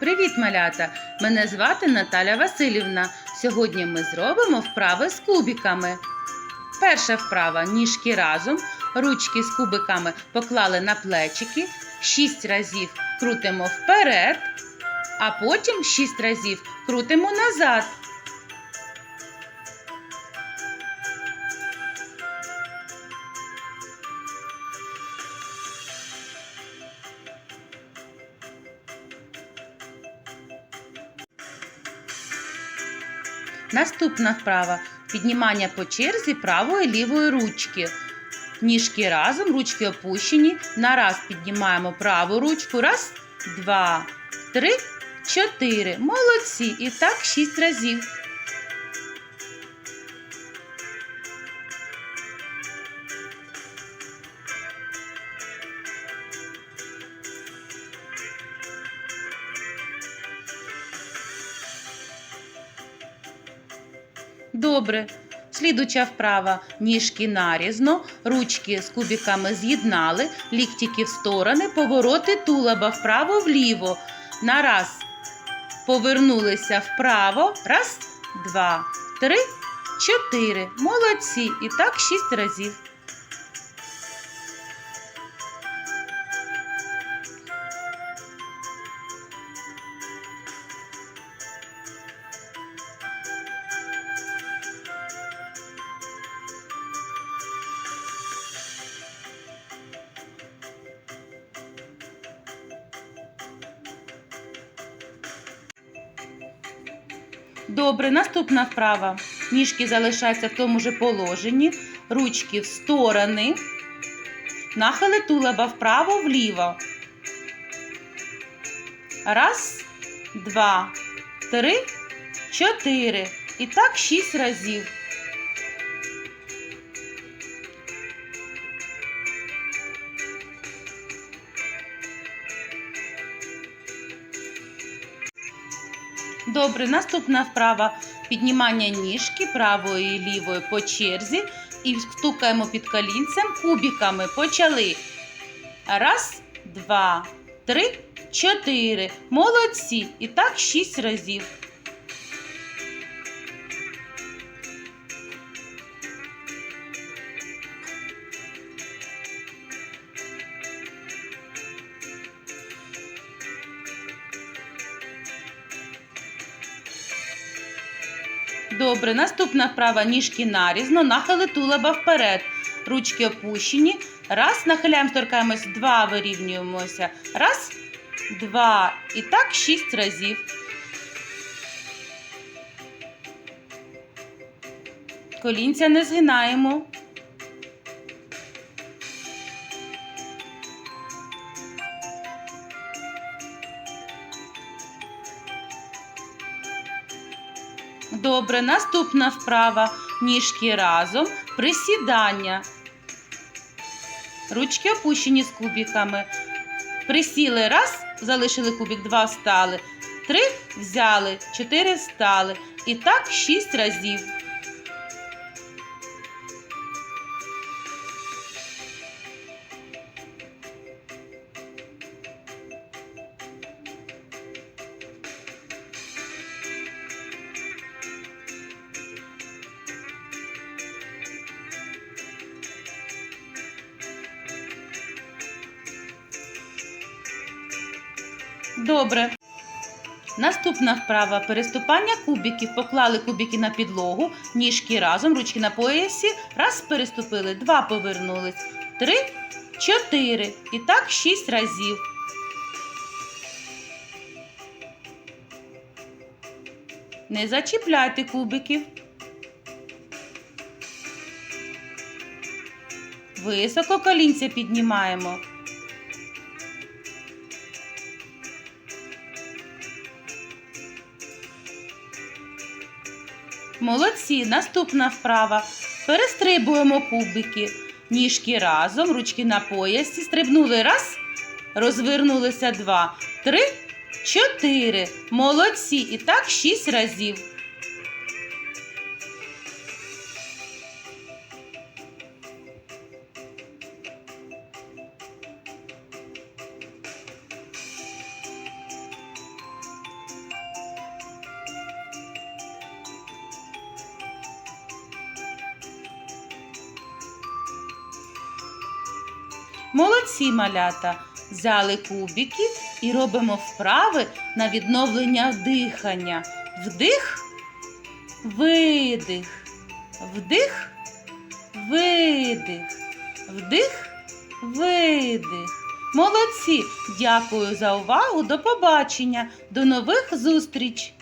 Привіт, малята! Мене звати Наталя Васильівна. Сьогодні ми зробимо вправи з кубиками. Перша вправа ніжки разом, ручки з кубиками поклали на плечики, шість разів крутимо вперед, а потім шість разів крутимо назад. Наступна вправа піднімання по черзі правої лівої ручки. Ніжки разом, ручки опущені. На раз піднімаємо праву ручку. Раз, два, три, чотири. Молодці. І так шість разів. Добре. Слідуча вправа. Ніжки нарізно, ручки з кубиками з'єднали, ліктики в сторони, повороти тулаба вправо-вліво. На раз повернулися вправо. Раз, два, три, чотири. Молодці. І так шість разів. Добре, наступна вправа. Ніжки залишаються в тому же положенні, ручки в сторони, нахили тулеба вправо-вліво. Раз, два, три, чотири. І так шість разів. Добре, наступна вправа піднімання ніжки правої і лівої по черзі і стукаємо під колінцем кубиками. Почали. Раз, два, три, чотири. Молодці. І так шість разів. Добре, наступна вправа ніжки нарізно, нахили тулаба вперед. Ручки опущені. Раз, нахиляємо, торкаємось, два вирівнюємося. Раз, два. І так шість разів. Колінця не згинаємо. Добре, наступна вправа. Ніжки разом, присідання. Ручки опущені з кубиками. Присіли раз, залишили кубик, два встали. Три взяли, чотири встали. І так шість разів. Добре. Наступна вправа переступання кубиків. Поклали кубики на підлогу, ніжки разом, ручки на поясі. Раз переступили, два повернулись. Три, чотири. І так шість разів. Не зачіпляйте кубиків. Високо колінця піднімаємо. Молодці, наступна вправа. Перестрибуємо кубики. Ніжки разом, ручки на поясі. Стрибнули раз, розвернулися два, три, чотири. Молодці. І так шість разів. Молодці малята. Взяли кубики і робимо вправи на відновлення дихання. Вдих, видих, вдих, видих, вдих, видих. Молодці! Дякую за увагу. До побачення. До нових зустріч!